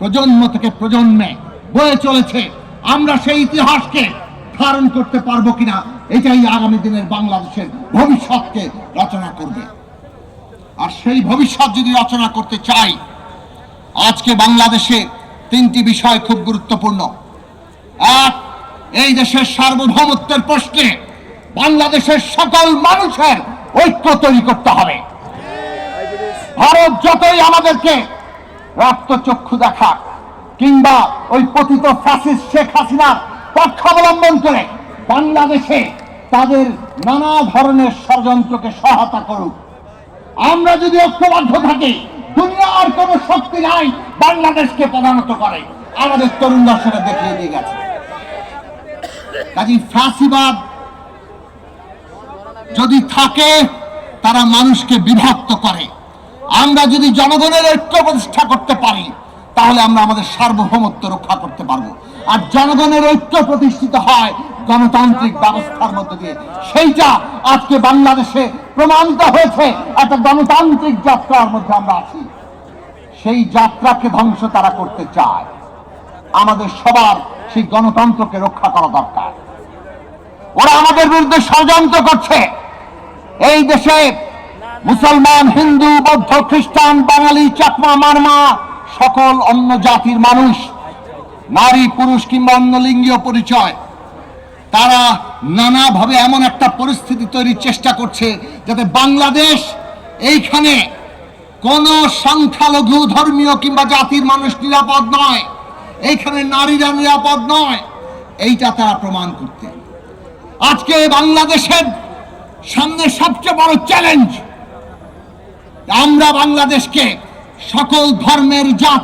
প্রজন্ম থেকে প্রজন্মে বয়ে চলেছে। আমরা সেই ইতিহাসকে ধারণ করতে পারব কিনা, এটাই আগামী দিনের বাংলাদেশের ভবিষ্যৎকে রচনা করবে। আর সেই ভবিষ্যৎ যদি রচনা করতে চাই, আজকে বাংলাদেশে তিনটি বিষয় খুব গুরুত্বপূর্ণ। এক, এই দেশের সার্বভৌমত্বের প্রশ্নে বাংলাদেশের সকল মানুষের ঐক্য তৈরি করতে হবে। ভারত যতই আমাদেরকে রক্তচক্ষু দেখা কিংবা ওই পতিত ফ্যাসিস্ট শেখ হাসিনার পক্ষ অবলম্বন করে বাংলাদেশে তাদের নানা ধরনের ষড়যন্ত্রকে সহায়তা করুক। আমরা যদি ঐক্যবদ্ধ থাকি, দুনিয়ার কোনো শক্তি নাই বাংলাদেশকে প্রধানত করে। আমাদের তরুণরা সেটা দেখিয়ে দিয়ে গেছে। কাজী ফাঁসিবাদ যদি থাকে, তারা মানুষকে বিভক্ত করে। আমরা যদি জনগণের ঐক্য প্রতিষ্ঠা করতে পারি, তাহলে আমরা আমাদের সার্বভৌমত্ব রক্ষা করতে পারব। আর জনগণের ঐক্য প্রতিষ্ঠিত হয় গণতান্ত্রিক ব্যবস্থার মধ্যে দিয়ে। সেইটা আজকে বাংলাদেশে প্রমাণিত হয়েছে, একটা গণতান্ত্রিক যাত্রার মধ্যে আমরা আছি। সেই যাত্রাকে ধ্বংস তারা করতে চায়। আমাদের সবার সেই গণতন্ত্রকে রক্ষা করা দরকার। ওরা আমাদের বিরুদ্ধে ষড়যন্ত্র করছে। এই দেশে মুসলমান, হিন্দু, বৌদ্ধ, খ্রিস্টান, বাঙালি, চাকমা, মারমা, সকল অন্য জাতির মানুষ, নারী, পুরুষ কিংবা অন্য লিঙ্গীয় পরিচয়, তারা নানাভাবে এমন একটা পরিস্থিতি তৈরির চেষ্টা করছে যাতে বাংলাদেশ এইখানে কোন সংখ্যালঘু, ধর্মীয় কিংবা জাতির মানুষ নিরাপদ নয়, এইখানে নারীরা নিরাপদ নয়, এইটা তারা প্রমাণ করতে। আজকে বাংলাদেশের সামনে সবচেয়ে বড় চ্যালেঞ্জ আমরা বাংলাদেশকে সকল ধর্মের জাত